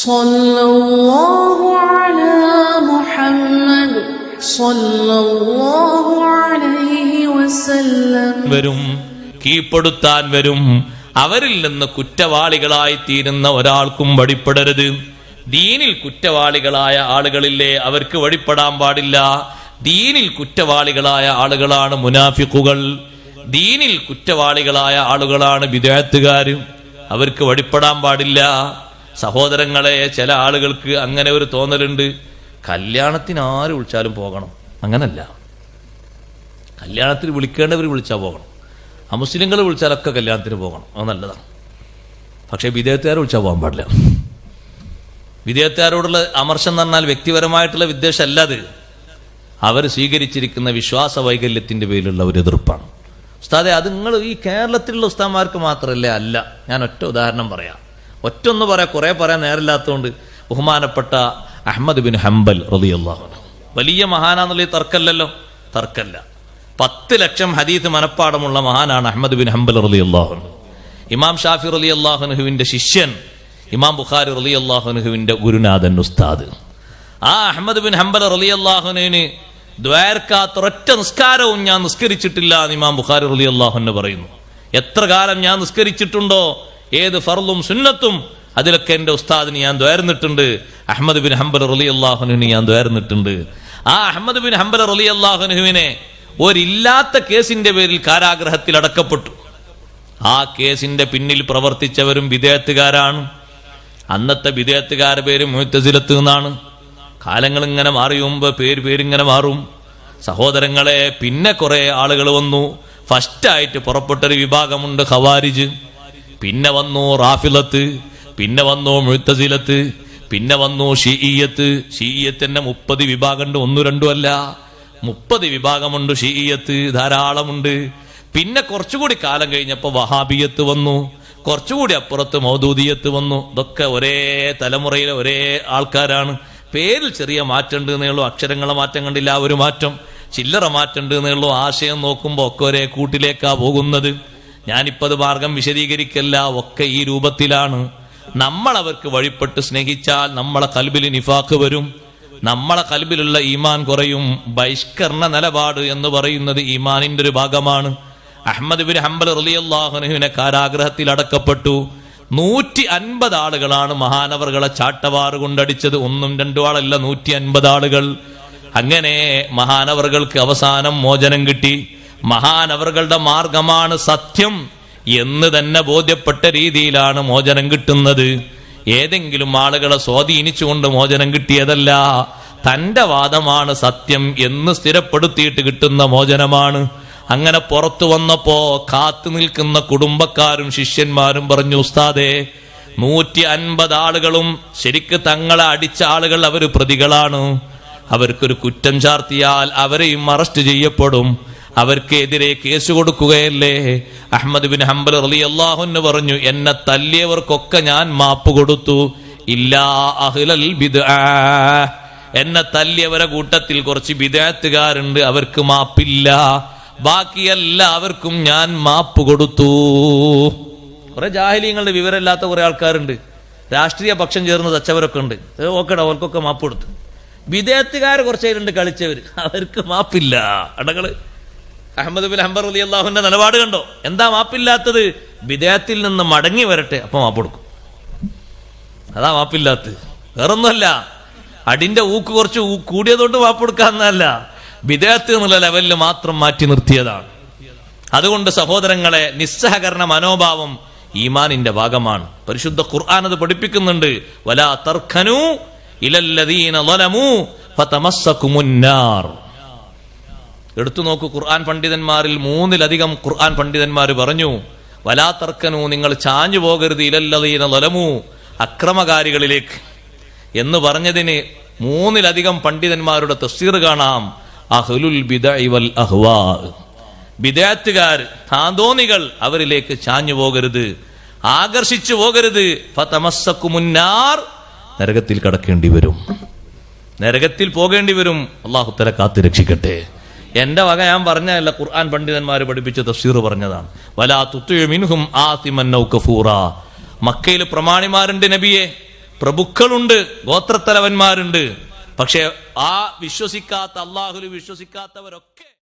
صلى الله على محمد صلى الله عليه وسلم വരും കീഴ്പ്പെടുത്താൻ വരും അവരിൽ നിന്ന് കുറ്റവാളികളായി തീരുന്ന ഒരാൾക്കും വഴിപ്പെടരുത് ദീനിൽ കുറ്റവാളികളായ ആളുകളില്ലേ അവർക്ക് വഴിപ്പെടാൻ പാടില്ല ദീനിൽ കുറ്റവാളികളായ ആളുകളാണ് മുനാഫിക്കുകൾ ദീനിൽ കുറ്റവാളികളായ ആളുകളാണ് വിദേഹത്തുകാർ അവർക്ക് വഴിപ്പെടാൻ പാടില്ല സഹോദരങ്ങളെ ചില ആളുകൾക്ക് അങ്ങനെ ഒരു തോന്നലുണ്ട്. കല്യാണത്തിന് ആര് വിളിച്ചാലും പോകണം. അങ്ങനല്ല. കല്യാണത്തിന് വിളിക്കേണ്ടവർ വിളിച്ചാൽ പോകണം. അമുസ്ലിങ്ങൾ വിളിച്ചാലൊക്കെ കല്യാണത്തിന് പോകണം. അത് നല്ലതാണ്. പക്ഷേ വിദേഹത്തുകാർ വിളിച്ചാൽ പോകാൻ പാടില്ല. വിദേഹത്തുകാരോടുള്ള അമർശം എന്ന് പറഞ്ഞാൽ വ്യക്തിപരമായിട്ടുള്ള വിദ്വേഷമല്ല അത്. അവർ സ്വീകരിച്ചിരിക്കുന്ന വിശ്വാസ വൈകല്യത്തിന്റെ പേരിലുള്ള ഒരു എതിർപ്പാണ്. ഉസ്താദെ അത് നിങ്ങൾ ഈ കേരളത്തിലുള്ള ഉസ്താന്മാർക്ക് മാത്രമല്ലേ അല്ല. ഞാൻ ഒറ്റ ഉദാഹരണം പറയാം. ഒറ്റ ഒന്ന് പറയാം കുറെ പറയാൻ നേരമില്ലാത്തതുകൊണ്ട് ബഹുമാനപ്പെട്ട അഹമ്മദ് ബിൻ ഹംബൽ റളിയല്ലാഹു വലിയ മഹാനാന്നുള്ള തർക്കല്ലല്ലോ? തർക്കല്ല. പത്ത് ലക്ഷം ഹദീത്ത് മനപ്പാടമുള്ള മഹാനാണ് അഹമ്മദ് ബിൻ ഹംബൽ അൻഹു. ഇമാം ഷാഫി റലി അള്ളാഹുനുഹുവിന്റെ ശിഷ്യൻ ഇമാം ബുഖാരി റലി അള്ളാഹുനുഹുവിന്റെ ഗുരുനാഥൻ ഉസ്താദ്. ആ അഹമ്മദ് ബിൻ ഹംബൽ റലി അള്ളാഹുനുവിന് ദ്വാരക്കാത്തൊരൊറ്റ നിസ്കാരവും ഞാൻ നിസ്കരിച്ചിട്ടില്ല എന്ന് ഇമാം ബുഖാരി റലി അള്ളാഹുന് പറയുന്നു. എത്ര കാലം ഞാൻ നിസ്കരിച്ചിട്ടുണ്ടോ? ഏത് ഫർളും സുന്നത്തും. അതിലൊക്കെ എന്റെ ഉസ്താദിന് ഞാൻ ദ്വാരുന്നിട്ടുണ്ട്. അഹമ്മദ് ബിൻ ഹംബൽ റലി അള്ളാഹുനുവിന് ഞാൻ ദ്വാരുന്നിട്ടുണ്ട്. ആ അഹമ്മദ് ബിൻ ഹംബൽ റലി അള്ളാഹുനുഹുവിനെ ഒരില്ലാത്ത കേസിന്റെ പേരിൽ കാരാഗ്രഹത്തിൽ അടക്കപ്പെട്ടു. ആ കേസിന്റെ പിന്നിൽ പ്രവർത്തിച്ചവരും വിദേഹത്തുകാരാണ് അന്നത്തെ വിദേഹത്തുകാരുടെ പേര് മുഹത്തസിലത്ത് നിന്നാണ്. കാലങ്ങൾ ഇങ്ങനെ മാറിയുമ്പോ പേര് പേരിങ്ങനെ മാറും. സഹോദരങ്ങളെ പിന്നെ കുറെ ആളുകൾ വന്നു. ഫസ്റ്റായിട്ട് പുറപ്പെട്ടൊരു വിഭാഗമുണ്ട് ഖവാരിജ്. പിന്നെ വന്നു റാഫിലത്ത് പിന്നെ വന്നു മുഴുത്തസിലത്ത് പിന്നെ വന്നു ഷീയത്ത് ഷീയത്തിന്റെ മുപ്പത് വിഭാഗമുണ്ട് ഒന്നു രണ്ടും അല്ല. മുപ്പത് വിഭാഗമുണ്ട് ഷീയത്ത് ധാരാളമുണ്ട്. പിന്നെ കുറച്ചുകൂടി കാലം കഴിഞ്ഞപ്പോൾ വഹാബിയത്ത് വന്നു കുറച്ചുകൂടി അപ്പുറത്ത് മൗദൂദിയത്ത് വന്നു. ഇതൊക്കെ ഒരേ തലമുറയിലെ ഒരേ ആൾക്കാരാണ്. പേരിൽ ചെറിയ മാറ്റമുണ്ട് എന്നുള്ളൂ അക്ഷരങ്ങളെ മാറ്റം കണ്ടില്ല ആ ഒരു മാറ്റം. ചില്ലറ മാറ്റമുണ്ട് എന്നുള്ളൂ ആശയം നോക്കുമ്പോൾ ഒക്കെ ഒരേ കൂട്ടിലേക്കാ പോകുന്നത്. ഞാനിപ്പത് മാർഗം വിശദീകരിക്കല്ല ഒക്കെ ഈ രൂപത്തിലാണ്. നമ്മൾ അവർക്ക് വഴിപ്പെട്ട് സ്നേഹിച്ചാൽ നമ്മളെ കൽബിൽ നിഫാക്ക് വരും. നമ്മളെ കൽബിലുള്ള ഈമാൻ കുറയും. ബഹിഷ്കരണ നിലപാട് എന്ന് പറയുന്നത് ഈമാനിന്റെ ഒരു ഭാഗമാണ്. അഹമ്മദ് ബിൻ ഹംബൽ റലിയല്ലാഹുനുവിനെ കാരാഗ്രഹത്തിൽ അടക്കപ്പെട്ടു. നൂറ്റി അൻപത് ആളുകളാണ് മഹാനവറുകളെ ചാട്ടവാറ് കൊണ്ടടിച്ചത്. ഒന്നും രണ്ടു ആളല്ല നൂറ്റി അൻപത് ആളുകൾ. അങ്ങനെ മഹാനവറുകൾക്ക് അവസാനം മോചനം കിട്ടി. മഹാനവറുകളുടെ മാർഗമാണ് സത്യം എന്ന് തന്നെ ബോധ്യപ്പെട്ട രീതിയിലാണ് മോചനം കിട്ടുന്നത്. ഏതെങ്കിലും ആളുകളെ സ്വാധീനിച്ചുകൊണ്ട് മോചനം കിട്ടിയതല്ല. തന്റെ വാദമാണ് സത്യം എന്ന് സ്ഥിരപ്പെടുത്തിയിട്ട് കിട്ടുന്ന മോചനമാണ്. അങ്ങനെ പുറത്തു വന്നപ്പോ കാത്തു നിൽക്കുന്ന കുടുംബക്കാരും ശിഷ്യന്മാരും പറഞ്ഞു ഉസ്താദേ നൂറ്റി അൻപത് ആളുകളും ശരിക്ക് തങ്ങളെ അടിച്ച ആളുകൾ അവർ പ്രതികളാണ്. അവർക്കൊരു കുറ്റം ചാർത്തിയാൽ അവരെയും അറസ്റ്റ് ചെയ്യപ്പെടും. അവർക്കെതിരെ കേസ് കൊടുക്കുകയല്ലേ? അഹമ്മദ് ബിൻ ഹംബൽ അലി അള്ളാഹുന്ന് പറഞ്ഞു എന്നെ തല്ലിയവർക്കൊക്കെ ഞാൻ മാപ്പ് കൊടുത്തു. ഇല്ലാ അഹ്ലൽ ബിദ് എന്നെ തല്ലിയവരെ കൂട്ടത്തിൽ കുറച്ച് വിദേഹത്തുകാരുണ്ട് അവർക്ക് മാപ്പില്ല. ബാക്കി എല്ലാവർക്കും ഞാൻ മാപ്പ് കൊടുത്തു. കുറെ ജാഹലിയങ്ങളുടെ വിവരമില്ലാത്ത കുറെ ആൾക്കാരുണ്ട്. രാഷ്ട്രീയ പക്ഷം ചേർന്ന് തച്ചവരൊക്കെ ഉണ്ട്. ഓക്കെടാ അവർക്കൊക്കെ മാപ്പ് കൊടുത്തു. വിദേഹത്തുകാർ കുറച്ചേരുണ്ട് കളിച്ചവർ അവർക്ക് മാപ്പില്ല. അടകൾ അഹമ്മദ് ബിൻ ഹംബർ അലി അള്ളാഹുവിന്റെ നിലപാട് കണ്ടോ? എന്താ മാപ്പില്ലാത്തത്? വിദേഹത്തിൽ നിന്ന് മടങ്ങി വരട്ടെ അപ്പൊ മാപ്പ് കൊടുക്കും. അതാ മാപ്പില്ലാത്തത്. വേറൊന്നുമല്ല. അടിന്റെ ഊക്ക് കുറച്ച് കൂടിയതുകൊണ്ട് മാപ്പ് കൊടുക്കാന്നല്ല വിദേഹത്ത് എന്നുള്ള ലെവലിൽ മാത്രം മാറ്റി നിർത്തിയതാണ്. അതുകൊണ്ട് സഹോദരങ്ങളെ നിസ്സഹകരണ മനോഭാവം ഈമാനിന്റെ ഭാഗമാണ്. പരിശുദ്ധ ഖുർആൻ അത് പഠിപ്പിക്കുന്നുണ്ട്. വലാ തർഖനു ഇലല്ലദീന ഫതമസ്സകുമുന്നാർ. എടുത്തു നോക്കൂ ഖുർആൻ പണ്ഡിതന്മാരിൽ മൂന്നിലധികം ഖുർആൻ പണ്ഡിതന്മാർ പറഞ്ഞു വലാ തർക്കനു നിങ്ങൾ ചാഞ്ഞു പോകരുത് ഇലല്ലതീന ലലമു അക്രമകാരികളിലേക്ക്. എന്ന് പറഞ്ഞതിന് മൂന്നിലധികം പണ്ഡിതന്മാരുടെ തഫ്സീർ കാണാം അഹ്ലുൽ അഹ്വാ. ബിദാത്തുകാർ താന്തോന്നികൾ അവരിലേക്ക് ചാഞ്ഞു പോകരുത് ആകർഷിച്ചു പോകരുത്. ഫതമസ്സക്കുമുന്നാർ നരകത്തിൽ കടക്കേണ്ടി വരും. നരകത്തിൽ പോകേണ്ടി വരും. അള്ളാഹുത്തല കാത്തു രക്ഷിക്കട്ടെ എന്റെ വക ഞാൻ പറഞ്ഞതല്ല ഖുർആൻ പണ്ഡിതന്മാർ പഠിപ്പിച്ച തഫ്സീർ പറഞ്ഞതാണ്. വലാ തുത്തുമിൻഹും കഫൂറ മക്കയിൽ പ്രമാണിമാരുണ്ട് നബിയെ. പ്രഭുക്കളുണ്ട് ഗോത്രത്തലവന്മാരുണ്ട്. പക്ഷെ ആ വിശ്വസിക്കാത്ത അള്ളാഹുൽ വിശ്വസിക്കാത്തവരൊക്കെ